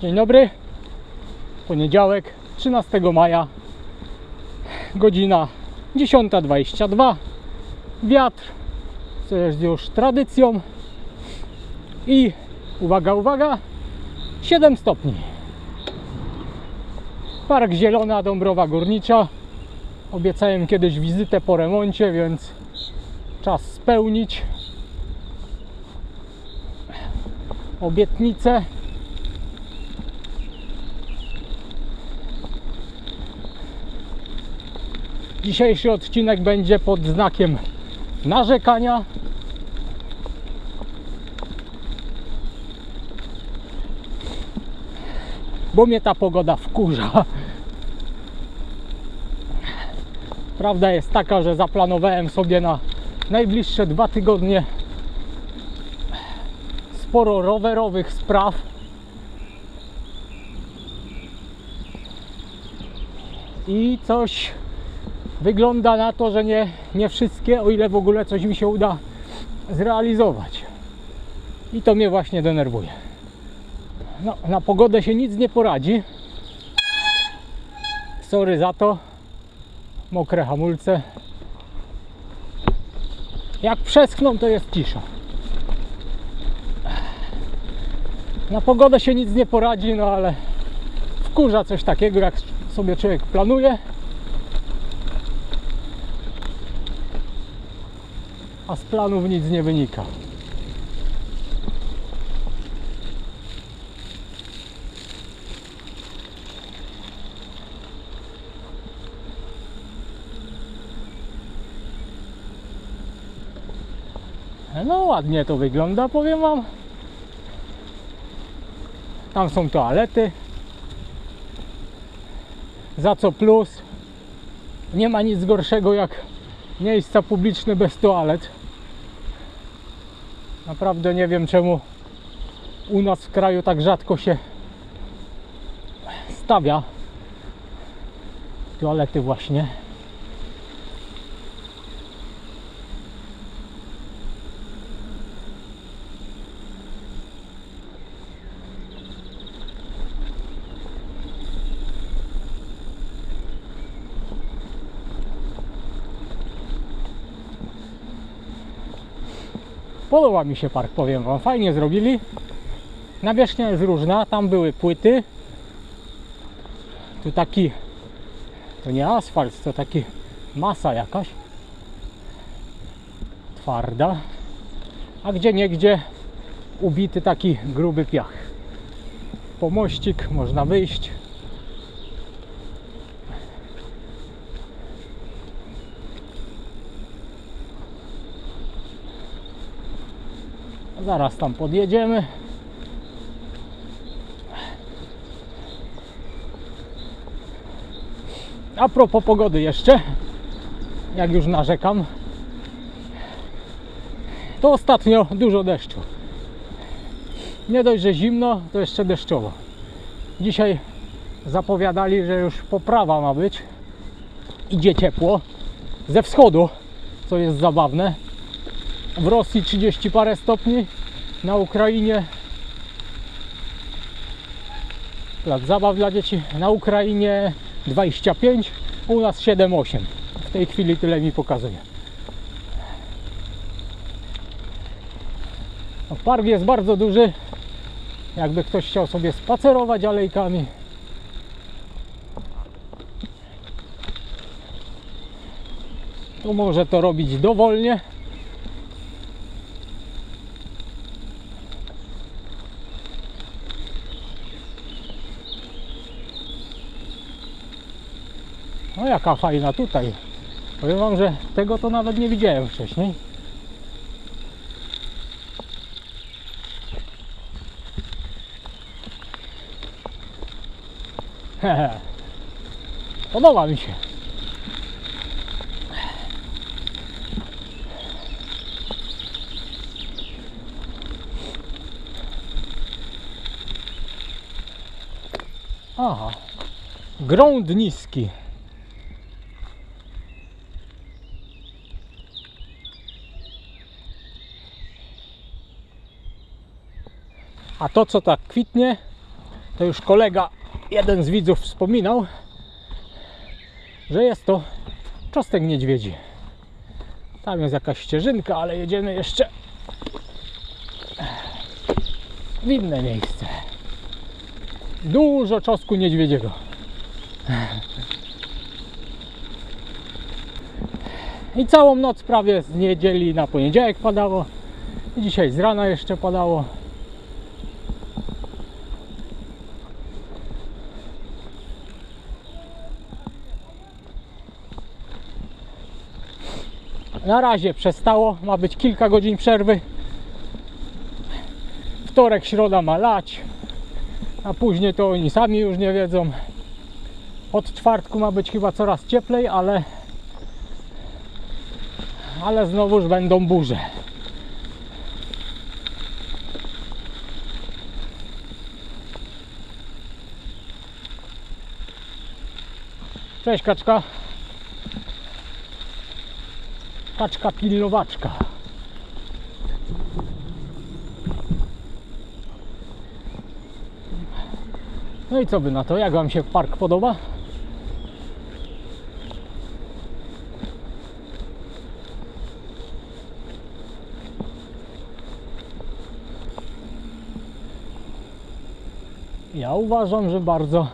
Dzień dobry. Poniedziałek, 13 maja, godzina 10.22. Wiatr, co jest już tradycją. I uwaga, uwaga, 7 stopni. Park Zielona Dąbrowa Górnicza. Obiecałem kiedyś wizytę po remoncie, więc czas spełnić obietnicę. Dzisiejszy odcinek będzie pod znakiem narzekania. Bo mnie ta pogoda wkurza. Prawda jest taka, że zaplanowałem sobie na najbliższe dwa tygodnie sporo rowerowych spraw. I coś wygląda na to, że nie, nie wszystkie, o ile w ogóle coś mi się uda zrealizować. I to mnie właśnie denerwuje. No, na pogodę się nic nie poradzi. Sorry za to. Mokre hamulce. Jak przeschną, to jest cisza. Na pogodę się nic nie poradzi, no ale wkurza coś takiego, jak sobie człowiek planuje. A z planów nic nie wynika. No ładnie to wygląda, powiem Wam. Tam są toalety. Za co plus? Nie ma nic gorszego jak miejsca publiczne bez toalet. Naprawdę nie wiem czemu u nas w kraju tak rzadko się stawia toalety właśnie. Podoba mi się park, powiem Wam. Fajnie zrobili. Nawierzchnia jest różna. Tam były płyty. Tu taki, to nie asfalt, to taki masa jakaś. Twarda. A gdzie niegdzie ubity taki gruby piach. Pomościk, można wyjść. Zaraz tam podjedziemy. A propos pogody jeszcze, jak już narzekam, to ostatnio dużo deszczu. Nie dość, że zimno, to jeszcze deszczowo. Dzisiaj zapowiadali, że już poprawa ma być. Idzie ciepło ze wschodu, co jest zabawne w Rosji 30 parę stopni, na Ukrainie plac zabaw dla dzieci, na Ukrainie 25, u nas 7-8. W tej chwili tyle mi pokazuje. No, park jest bardzo duży. Jakby ktoś chciał sobie spacerować alejkami. To może to robić dowolnie. No jaka fajna tutaj. Powiem wam, że tego to nawet nie widziałem wcześniej. Hehe. Podoba mi się. Aha. Grąd niski. A to, co tak kwitnie, to już kolega, jeden z widzów wspominał, że jest to czostek niedźwiedzi. Tam jest jakaś ścieżynka, ale jedziemy jeszcze w inne miejsce. Dużo czosnku niedźwiedziego. I całą noc prawie z niedzieli na poniedziałek padało. I dzisiaj z rana jeszcze padało. Na razie przestało, ma być kilka godzin przerwy. Wtorek, środa ma lać, a później to oni sami już nie wiedzą. Od czwartku ma być chyba coraz cieplej, ale ale znowuż będą burze. Cześć kaczka. Kaczka pilnowaczka. No i co by na to? Jak Wam się park podoba? Ja uważam, że bardzo,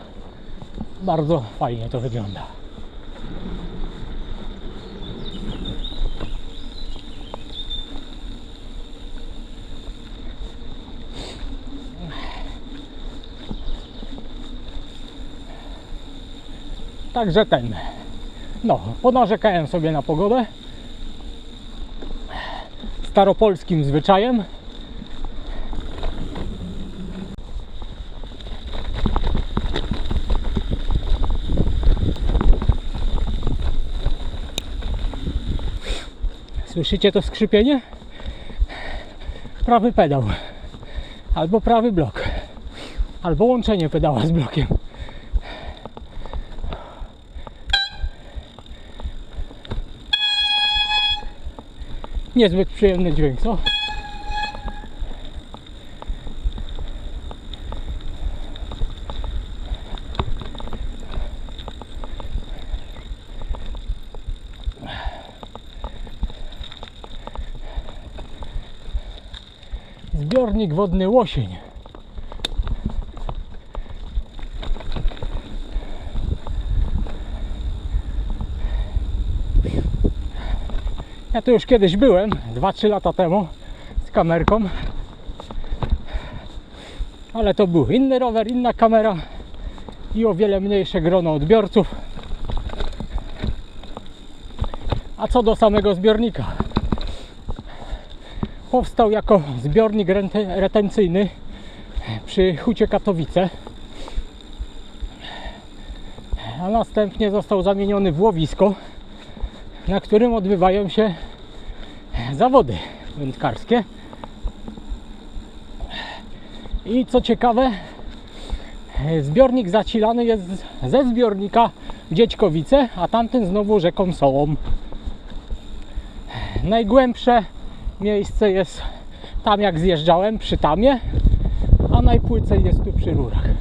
bardzo fajnie to wygląda. Także ten. No, ponarzekałem sobie na pogodę. Staropolskim zwyczajem. Słyszycie to skrzypienie? Prawy pedał. Albo prawy blok. Albo łączenie pedała z blokiem. Niezbyt przyjemny dźwięk, co? Zbiornik wodny Łosień. Ja tu już kiedyś byłem, 2-3 lata temu z kamerką. Ale to był inny rower, inna kamera i o wiele mniejsze grono odbiorców. A co do samego zbiornika, powstał jako zbiornik retencyjny przy Hucie Katowice. A następnie został zamieniony w łowisko, na którym odbywają się zawody wędkarskie. I co ciekawe, zbiornik zacilany jest ze zbiornika Dziećkowice, a tamten znowu rzeką Sołom. Najgłębsze miejsce jest tam jak zjeżdżałem przy Tamie, a najpłycej jest tu przy rurach.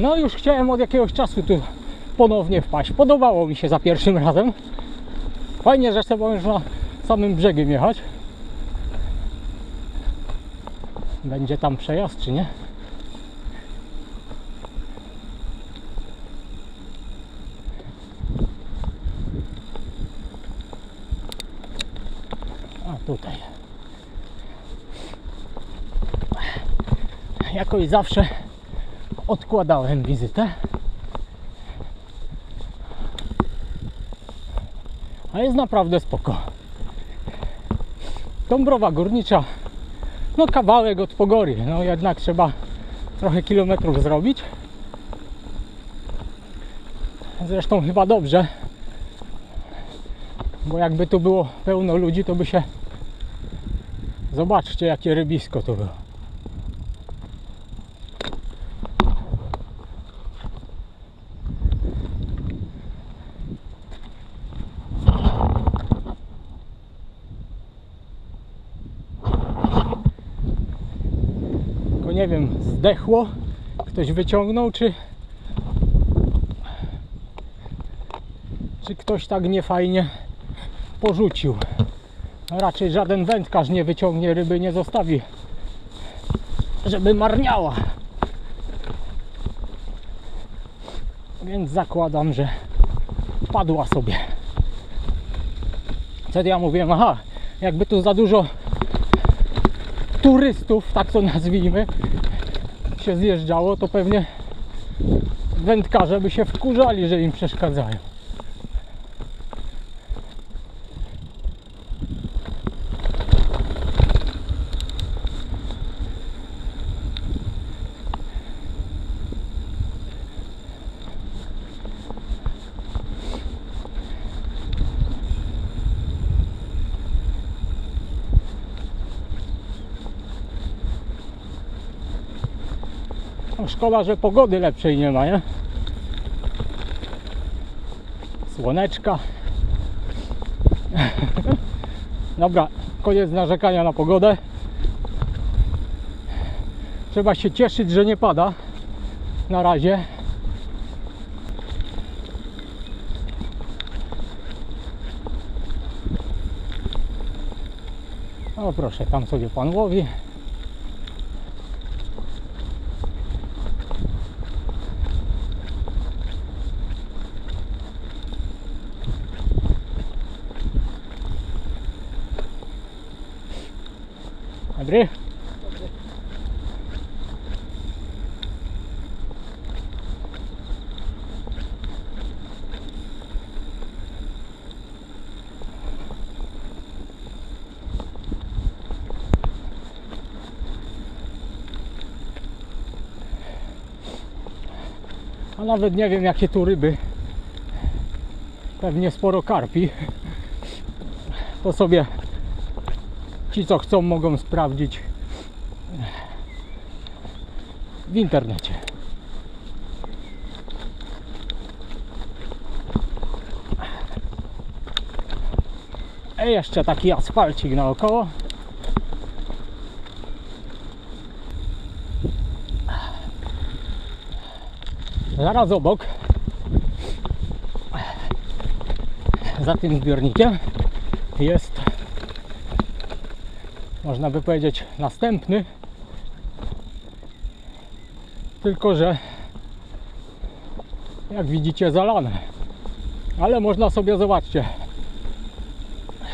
No już chciałem od jakiegoś czasu tu ponownie wpaść. Podobało mi się za pierwszym razem. Fajnie, że sobie można samym brzegiem jechać. Będzie tam przejazd, czy nie? A tutaj. Jakoś zawsze odkładałem wizytę. A jest naprawdę spoko. Dąbrowa Górnicza, no kawałek od Pogory, no jednak trzeba trochę kilometrów zrobić. Zresztą chyba dobrze, bo jakby tu było pełno ludzi, to by się... Zobaczcie, jakie rybisko to było. nie wiem, zdechło, ktoś wyciągnął, czy czy ktoś tak niefajnie porzucił. Raczej żaden wędkarz nie wyciągnie ryby, nie zostawi, żeby marniała. Więc zakładam, że padła sobie. Wtedy ja mówiłem, aha, jakby tu za dużo turystów, tak to nazwijmy, się zjeżdżało, to pewnie wędkarze by się wkurzali, że im przeszkadzają. Szkoda, że pogody lepszej nie ma, nie? Słoneczka. Dobra, koniec narzekania na pogodę. Trzeba się cieszyć, że nie pada. Na razie. O proszę, tam sobie pan łowi. Dobry. A nawet nie wiem jakie tu ryby. Pewnie sporo karpi. To sobie ci co chcą mogą sprawdzić w internecie. I jeszcze taki asfalcik naokoło. Zaraz obok, za tym zbiornikiem jest można by powiedzieć następny. Tylko że jak widzicie zalane ale można sobie zobaczcie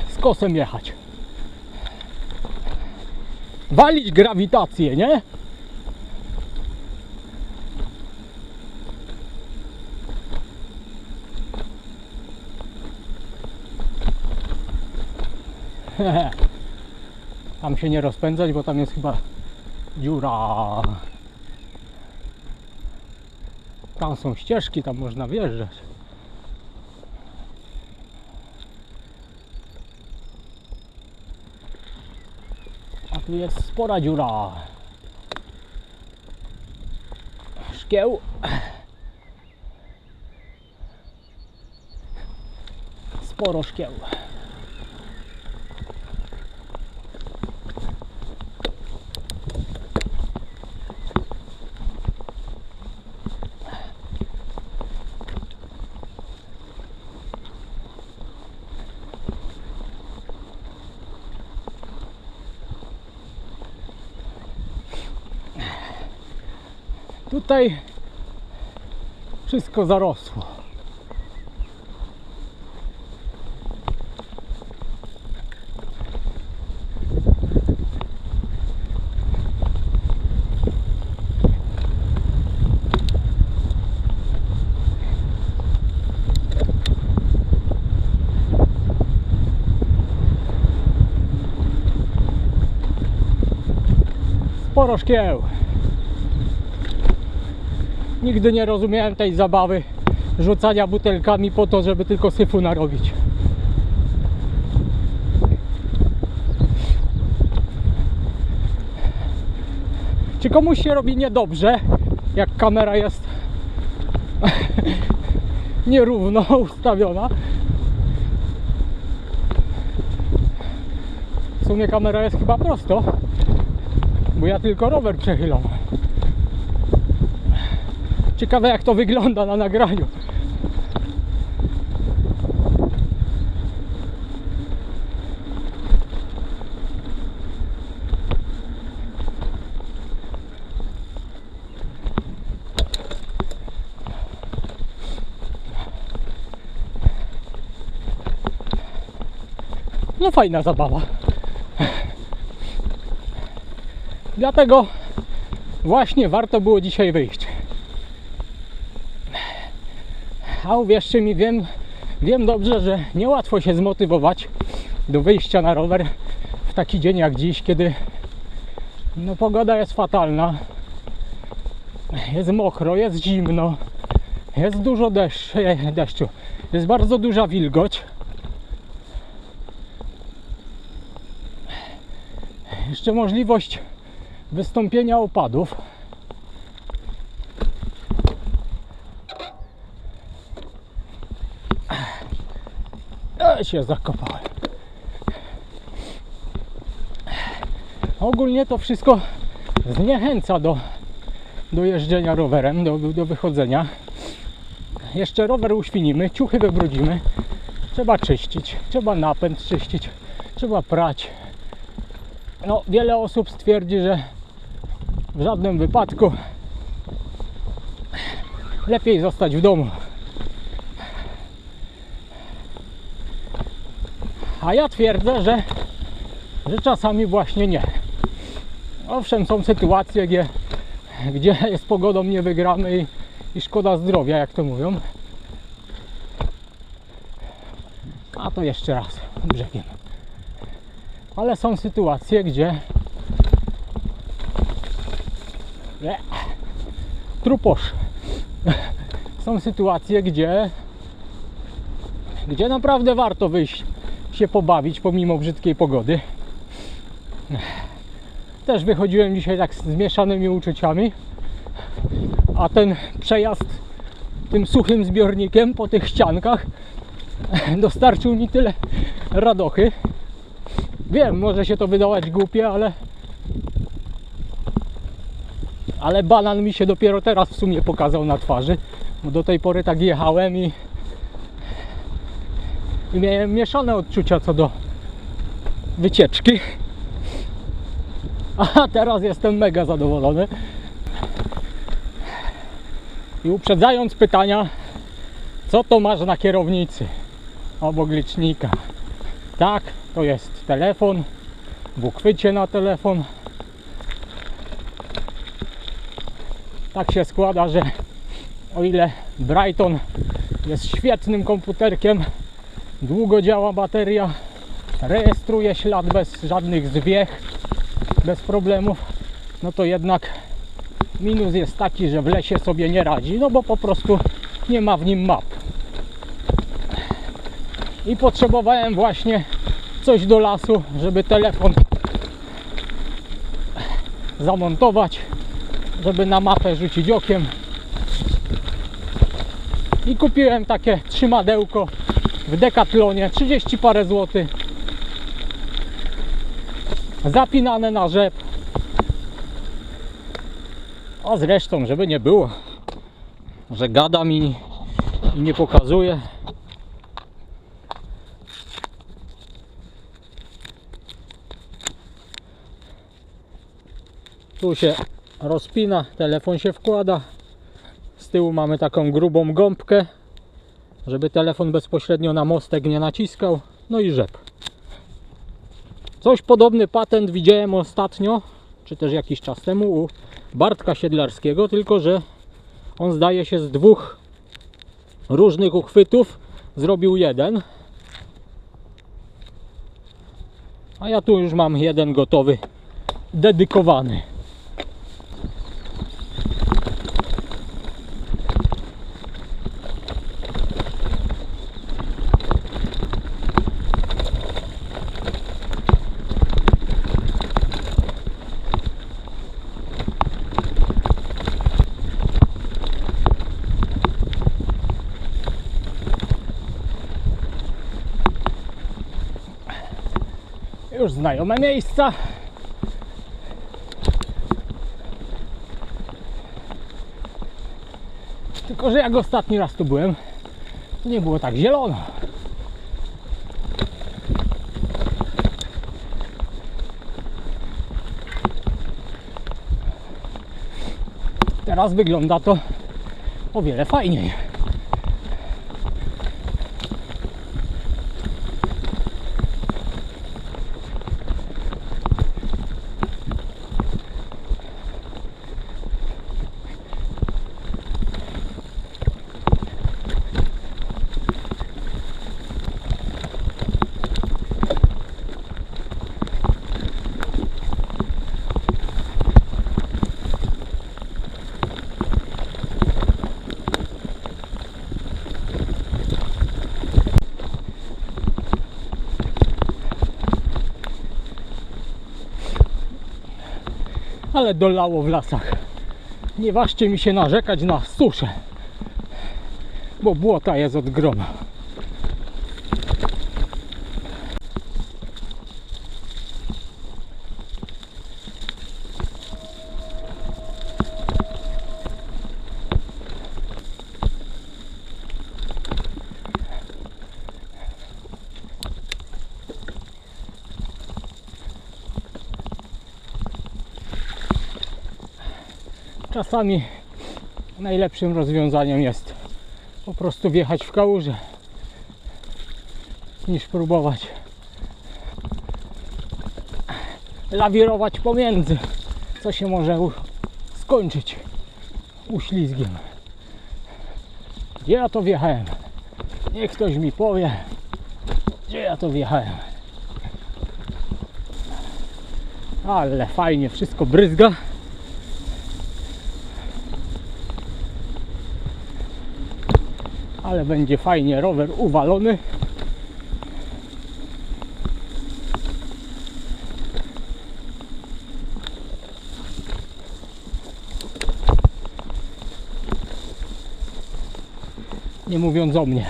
z kosem jechać. Walić grawitację, nie? Tam się nie rozpędzać, bo tam jest chyba dziura. Tam są ścieżki, tam można wjeżdżać. A tu jest spora dziura. Szkieł. Sporo szkieł. Tutaj wszystko zarosło. Sporo szkieł. Nigdy nie rozumiałem tej zabawy rzucania butelkami po to, żeby tylko syfu narobić. Czy komuś się robi niedobrze, jak kamera jest nierówno ustawiona? W sumie kamera jest chyba prosto, bo ja tylko rower przechylam. Ciekawe jak to wygląda na nagraniu. No fajna zabawa. Dlatego właśnie warto było dzisiaj wyjść. A uwierzcie mi, wiem, wiem dobrze, że niełatwo się zmotywować do wyjścia na rower w taki dzień jak dziś, kiedy no, pogoda jest fatalna. Jest mokro, jest zimno, jest dużo e, deszczu, jest bardzo duża wilgoć. Jeszcze możliwość wystąpienia opadów. Się zakopałem. Ogólnie to wszystko zniechęca do, do jeżdżenia rowerem, do, do wychodzenia. Jeszcze rower uświnimy, ciuchy wybrudzimy. Trzeba czyścić, trzeba napęd czyścić, trzeba prać. No, wiele osób stwierdzi, że w żadnym wypadku lepiej zostać w domu. A ja twierdzę, że, że czasami właśnie nie. Owszem, są sytuacje, gdzie, gdzie z pogodą nie wygramy i, i szkoda zdrowia, jak to mówią. A to jeszcze raz brzegiem. Ale są sytuacje, gdzie nie. truposz. Są sytuacje, gdzie gdzie naprawdę warto wyjść się pobawić pomimo brzydkiej pogody. Też wychodziłem dzisiaj tak z mieszanymi uczuciami. A ten przejazd tym suchym zbiornikiem po tych ściankach dostarczył mi tyle radochy. Wiem, może się to wydawać głupie, ale ale banan mi się dopiero teraz w sumie pokazał na twarzy, bo do tej pory tak jechałem i, miałem mieszane odczucia co do wycieczki. A teraz jestem mega zadowolony. I uprzedzając pytania, co to masz na kierownicy obok licznika? Tak, to jest telefon, w uchwycie na telefon. Tak się składa, że o ile Brighton jest świetnym komputerkiem, długo działa bateria, rejestruje ślad bez żadnych zwiech, bez problemów, no to jednak minus jest taki, że w lesie sobie nie radzi, no bo po prostu nie ma w nim map. I potrzebowałem właśnie coś do lasu, żeby telefon zamontować, żeby na mapę rzucić okiem. I kupiłem takie trzymadełko w Decathlonie, 30 parę złotych. Zapinane na rzep. A zresztą, żeby nie było, że gada mi i nie pokazuje, Tu się rozpina, telefon się wkłada. Z tyłu mamy taką grubą gąbkę, żeby telefon bezpośrednio na mostek nie naciskał. No i rzep. Coś podobny patent widziałem ostatnio, czy też jakiś czas temu u Bartka Siedlarskiego, tylko że on zdaje się z dwóch różnych uchwytów zrobił jeden. A ja tu już mam jeden gotowy, dedykowany. Już znajome miejsca. Tylko, że jak ostatni raz tu byłem, to nie było tak zielono. Teraz wygląda to o wiele fajniej. Ale dolało w lasach. Nie ważcie mi się narzekać na suszę, bo błota jest od groma. Czasami najlepszym rozwiązaniem jest po prostu wjechać w kałużę niż próbować lawirować pomiędzy, co się może skończyć uślizgiem. Gdzie ja to wjechałem? Niech ktoś mi powie, gdzie ja to wjechałem. Ale fajnie wszystko bryzga. Ale będzie fajnie rower uwalony. Nie mówiąc o mnie.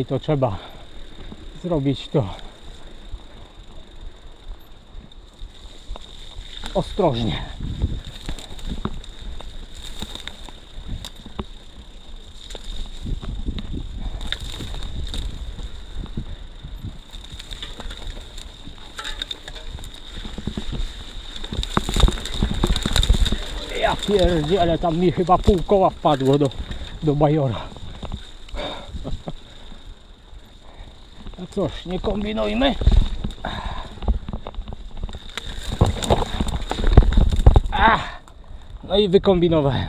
Tutaj to trzeba zrobić to ostrożnie. Ja pierdzielę, tam mi chyba pół koła wpadło do, do bajora. No cóż, nie kombinujmy. Ach, no i wykombinowałem.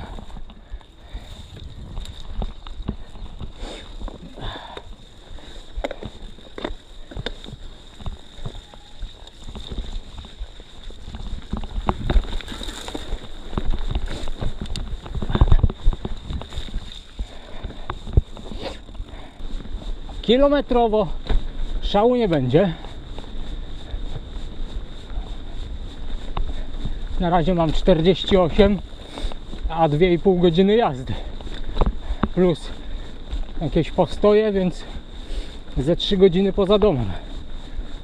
Kilometrowo szału nie będzie. Na razie mam 48, a 2,5 godziny jazdy. Plus jakieś postoje, więc ze 3 godziny poza domem.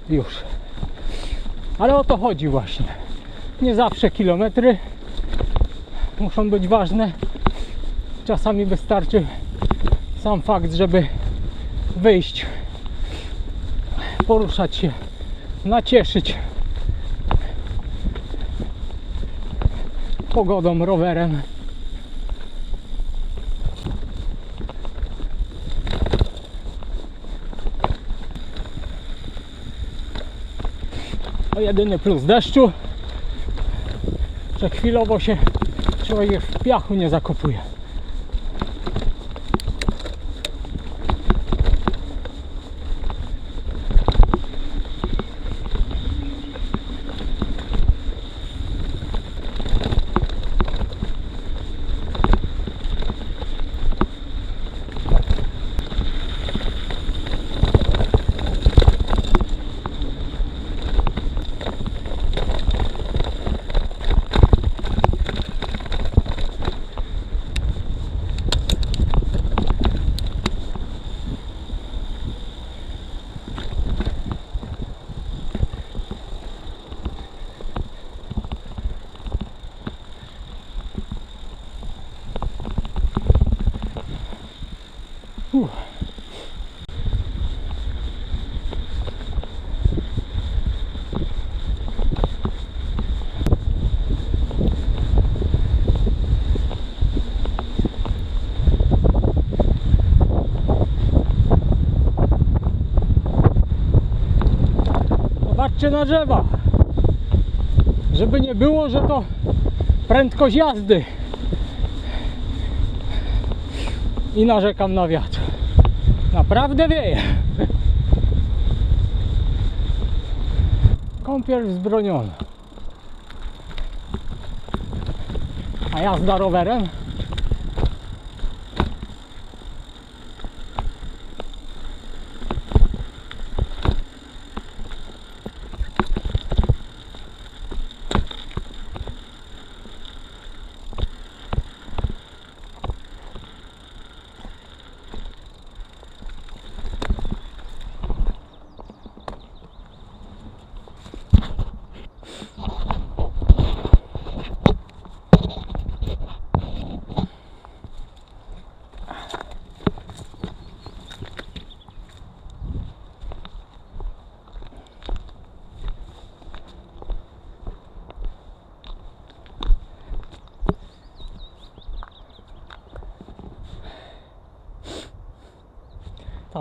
Już. Ale o to chodzi właśnie. Nie zawsze kilometry muszą być ważne. Czasami wystarczy sam fakt, żeby wyjść poruszać się, nacieszyć pogodą, rowerem. A jedyny plus deszczu, że chwilowo się człowiek w piachu nie zakopuje. Uff. Patrzcie na drzewa. Żeby nie było, że to prędkość jazdy. I narzekam na wiatr. Naprawdę wieje. Kąpiel wzbroniona. A jazda rowerem?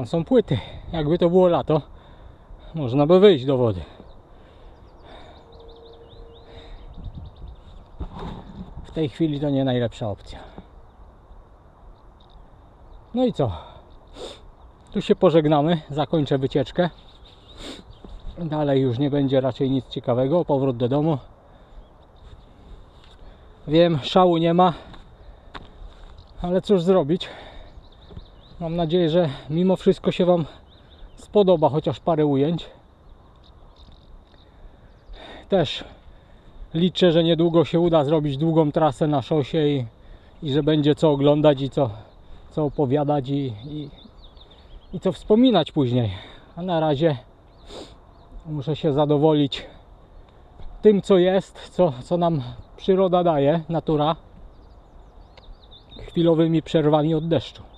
Są płyty. Jakby to było lato, można by wyjść do wody. W tej chwili to nie najlepsza opcja. No i co? Tu się pożegnamy, zakończę wycieczkę. Dalej już nie będzie raczej nic ciekawego. Powrót do domu. Wiem, szału nie ma, ale cóż zrobić? Mam nadzieję, że mimo wszystko się Wam spodoba chociaż parę ujęć. Też liczę, że niedługo się uda zrobić długą trasę na szosie i, i że będzie co oglądać i co, co opowiadać i, i, i co wspominać później. A na razie muszę się zadowolić tym, co jest, co, co nam przyroda daje, natura, chwilowymi przerwami od deszczu.